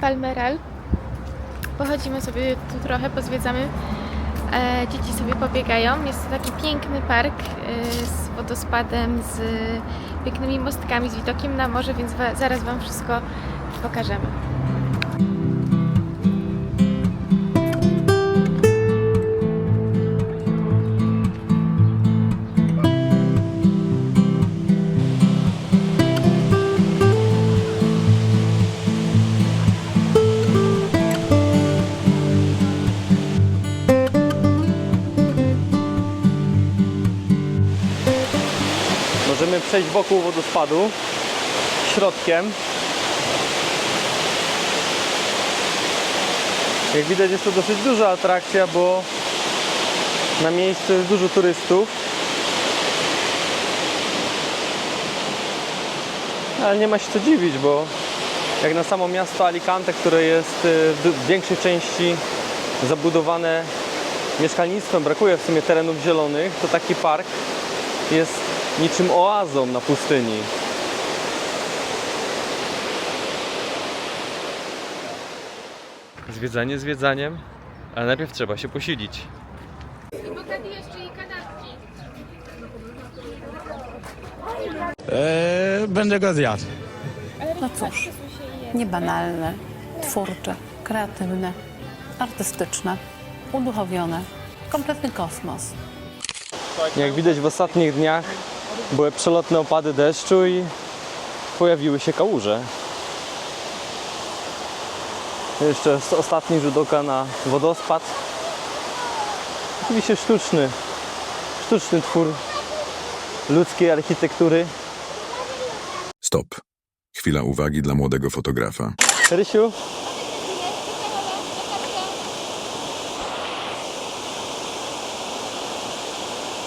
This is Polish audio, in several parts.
Palmeral. Pochodzimy sobie tu trochę, pozwiedzamy. E, Dzieci sobie pobiegają. Jest to taki piękny park e, z wodospadem, z pięknymi mostkami, z widokiem na morze, więc zaraz Wam wszystko pokażemy. Przejść wokół wodospadu środkiem. Jak widać jest to dosyć duża atrakcja, bo na miejscu jest dużo turystów. Ale nie ma się co dziwić, bo jak na samo miasto Alicante, które jest y, w większej części zabudowane mieszkalnictwem, brakuje w sumie terenów zielonych, to taki park jest niczym oazą na pustyni. Zwiedzanie zwiedzaniem, ale najpierw trzeba się posilić. jeszcze i kanapki. Eee, będę go zjadł. No cóż, niebanalne, twórcze, kreatywne, artystyczne, uduchowione. Kompletny kosmos. Jak widać w ostatnich dniach były przelotne opady deszczu i pojawiły się kałuże. Jeszcze ostatni rzut oka na wodospad. Oczywiście sztuczny, sztuczny twór ludzkiej architektury. Stop. Chwila uwagi dla młodego fotografa. Rysiu?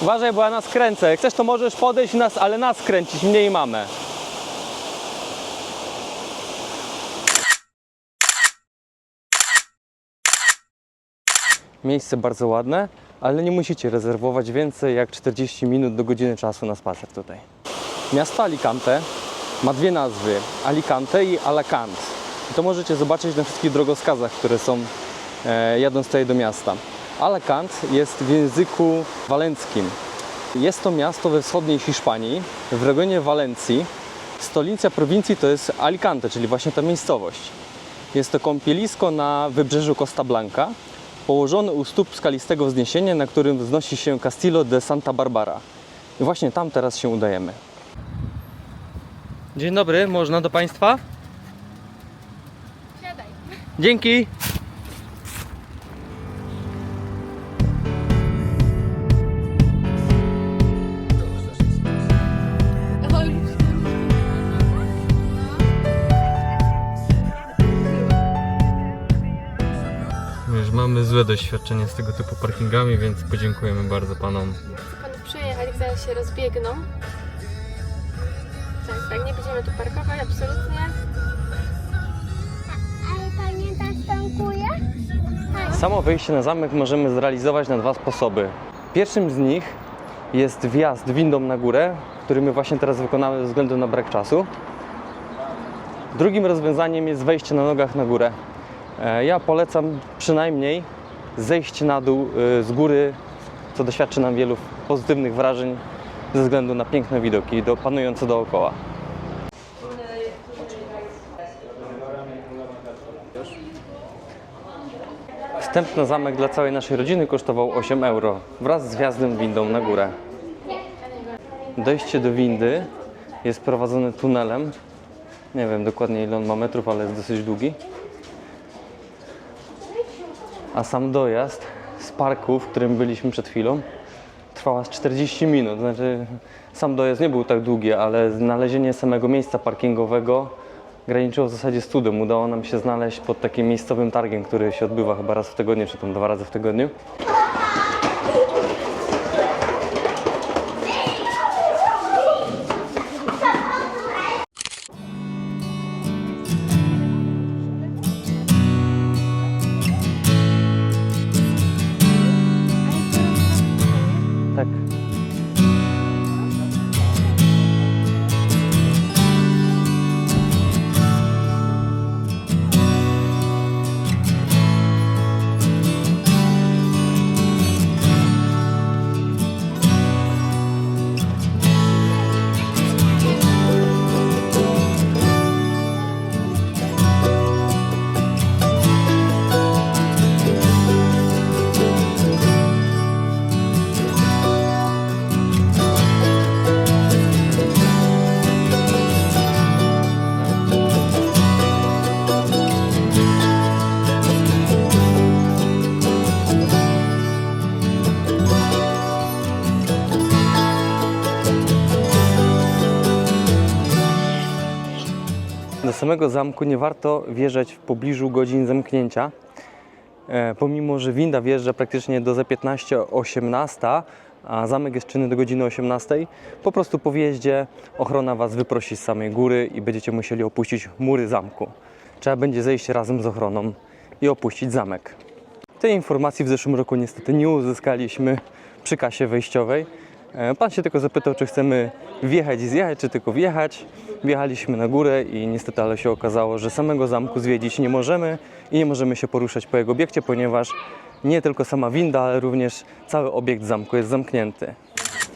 Uważaj, bo ja nas kręcę. Jak chcesz, to możesz podejść nas, ale nas kręcić, mnie i. Miejsce bardzo ładne, ale nie musicie rezerwować więcej jak 40 minut do godziny czasu na spacer tutaj. Miasto Alicante ma dwie nazwy: Alicante i Alacant. I to możecie zobaczyć na wszystkich drogowskazach, które są e, jadąc tutaj do miasta. Alacant jest w języku walenckim. Jest to miasto we wschodniej Hiszpanii, w regionie Walencji. Stolica prowincji to jest Alicante, czyli właśnie ta miejscowość. Jest to kąpielisko na wybrzeżu Costa Blanca, położone u stóp skalistego wzniesienia, na którym wznosi się Castillo de Santa Barbara. I właśnie tam teraz się udajemy. Dzień dobry, można do Państwa? Siadaj. Dzięki. Już mamy złe doświadczenie z tego typu parkingami, więc podziękujemy bardzo panom. Chcę panów przejechać, zaraz się rozbiegną. Tak, tak, nie będziemy tu parkować, absolutnie. Ale pamiętasz kulę? Samo wejście na zamek możemy zrealizować na dwa sposoby. Pierwszym z nich jest wjazd windą na górę, który my właśnie teraz wykonamy ze względu na brak czasu. Drugim rozwiązaniem jest wejście na nogach na górę. E, Ja polecam przynajmniej zejść na dół e, z góry, co doświadczy nam wielu pozytywnych wrażeń ze względu na piękne widoki do, panujące dookoła. Wstęp na zamek dla całej naszej rodziny kosztował 8 euro wraz z wjazdem windą na górę. Dojście do windy jest prowadzone tunelem. Nie wiem dokładnie ile on ma metrów, ale jest dosyć długi. A sam dojazd z parku, w którym byliśmy przed chwilą, trwał aż 40 minut. Znaczy, sam dojazd nie był tak długi, ale znalezienie samego miejsca parkingowego graniczyło w zasadzie z cudem. Udało nam się znaleźć pod takim miejscowym targiem, który się odbywa chyba raz w tygodniu, czy tam dwa razy w tygodniu. Samego zamku nie warto wjeżdżać w pobliżu godzin zamknięcia. E, pomimo, że winda wjeżdża praktycznie do za 15-18, a zamek jest czynny do godziny 18, po prostu po wjeździe ochrona Was wyprosi z samej góry i będziecie musieli opuścić mury zamku. Trzeba będzie zejść razem z ochroną i opuścić zamek. Tej informacji w zeszłym roku niestety nie uzyskaliśmy przy kasie wejściowej. E, Pan się tylko zapytał, czy chcemy wjechać i zjechać, czy tylko wjechać. Wjechaliśmy na górę i niestety ale się okazało, że samego zamku zwiedzić nie możemy i nie możemy się poruszać po jego obiekcie, ponieważ nie tylko sama winda, ale również cały obiekt zamku jest zamknięty.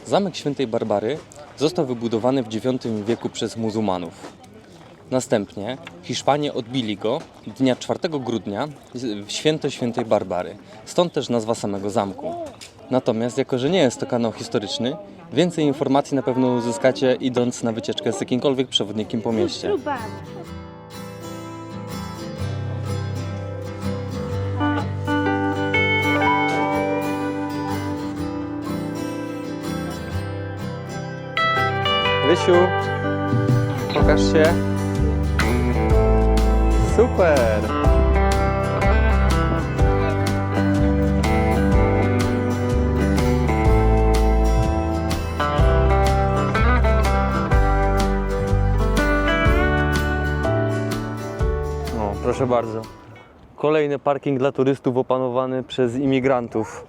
Zamek Świętej Barbary został wybudowany w IX wieku przez muzułmanów. Następnie Hiszpanie odbili go dnia 4 grudnia w święto Świętej Barbary. Stąd też nazwa samego zamku. Natomiast jako, że nie jest to kanał historyczny, więcej informacji na pewno uzyskacie idąc na wycieczkę z jakimkolwiek przewodnikiem po mieście. Rysiu, pokaż się. Super! Proszę bardzo. Kolejny parking dla turystów opanowany przez imigrantów.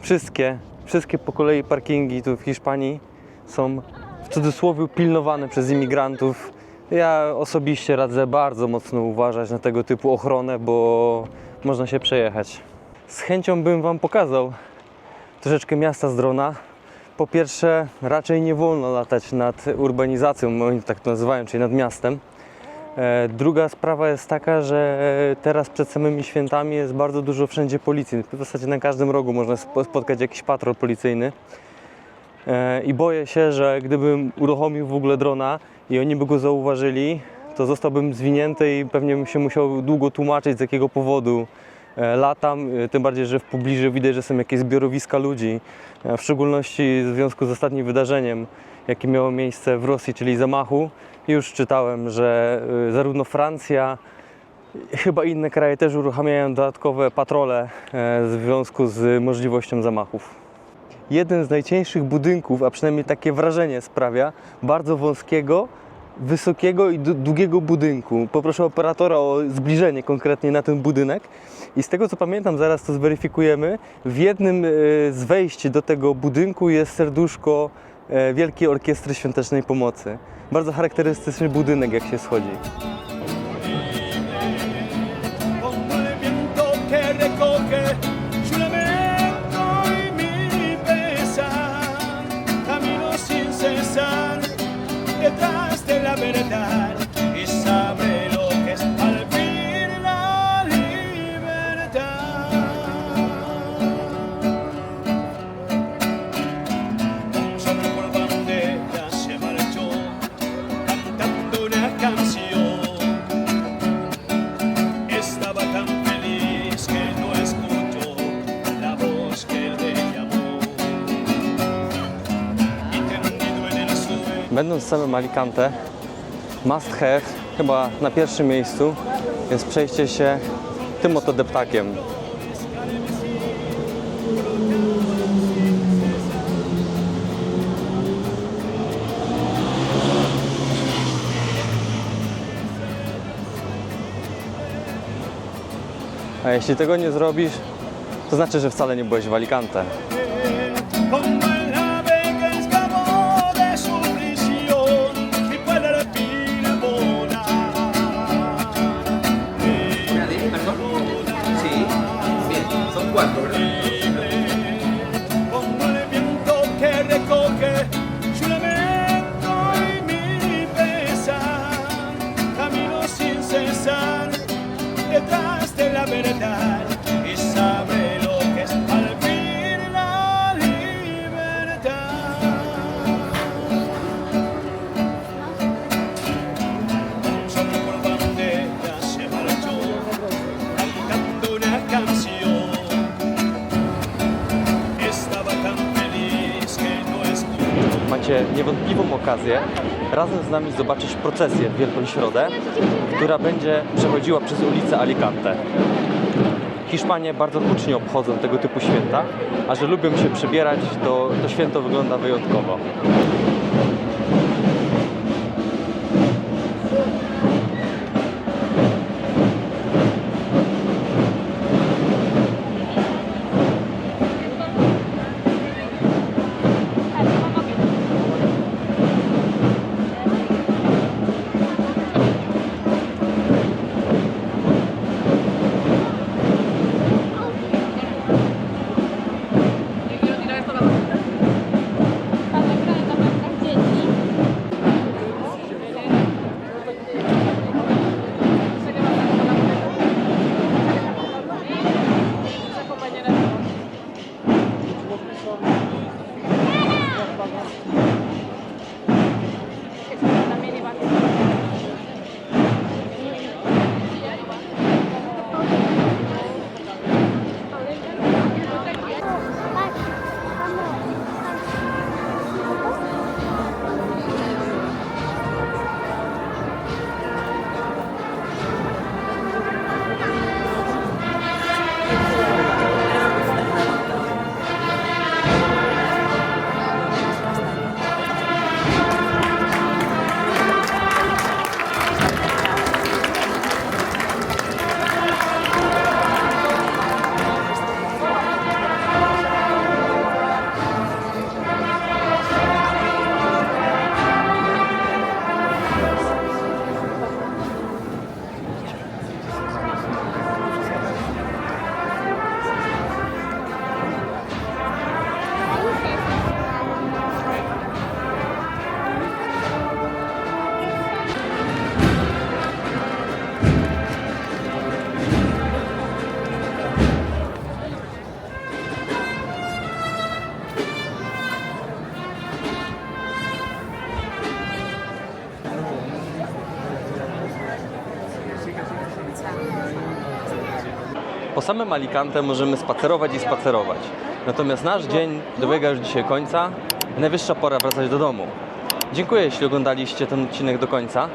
Wszystkie, wszystkie po kolei parkingi tu w Hiszpanii są w cudzysłowie pilnowane przez imigrantów. Ja osobiście radzę bardzo mocno uważać na tego typu ochronę, bo można się przejechać. Z chęcią bym Wam pokazał troszeczkę miasta z drona. Po pierwsze, raczej nie wolno latać nad urbanizacją, oni tak to nazywają, czyli nad miastem. E, Druga sprawa jest taka, że teraz przed samymi świętami jest bardzo dużo wszędzie policji. W zasadzie na każdym rogu można spo- spotkać jakiś patrol policyjny. E, I boję się, że gdybym uruchomił w ogóle drona i oni by go zauważyli, to zostałbym zwinięty i pewnie bym się musiał długo tłumaczyć z jakiego powodu e, latam. E, Tym bardziej, że w pobliżu widać, że są jakieś zbiorowiska ludzi, e, w szczególności w związku z ostatnim wydarzeniem, jakie miało miejsce w Rosji, czyli zamachu. Już czytałem, że e, zarówno Francja, chyba inne kraje też uruchamiają dodatkowe patrole e, w związku z możliwością zamachów jeden z najcieńszych budynków, a przynajmniej takie wrażenie sprawia, bardzo wąskiego, wysokiego i długiego budynku. Poproszę operatora o zbliżenie konkretnie na ten budynek. I z tego co pamiętam, zaraz to zweryfikujemy, w jednym e, z wejść do tego budynku jest serduszko Wielkiej Orkiestry Świątecznej Pomocy. Bardzo charakterystyczny budynek, jak się schodzi. Będąc w samym Alicante, must have, chyba na pierwszym miejscu, jest przejście się tym oto deptakiem. A jeśli tego nie zrobisz, to znaczy, że wcale nie byłeś w Alicante. Macie niewątpliwą okazję razem z nami zobaczyć procesję w Wielką Środę, która będzie przechodziła przez ulicę Alicante. Hiszpanie bardzo hucznie obchodzą tego typu święta, a że lubią się przebierać, to, to święto wygląda wyjątkowo. Samym Alicante możemy spacerować i spacerować. Natomiast nasz dzień dobiega już dzisiaj końca. Najwyższa pora wracać do domu. Dziękuję, jeśli oglądaliście ten odcinek do końca.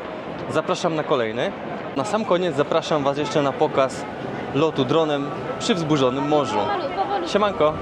Zapraszam na kolejny. Na sam koniec zapraszam Was jeszcze na pokaz lotu dronem przy wzburzonym morzu. Siemanko!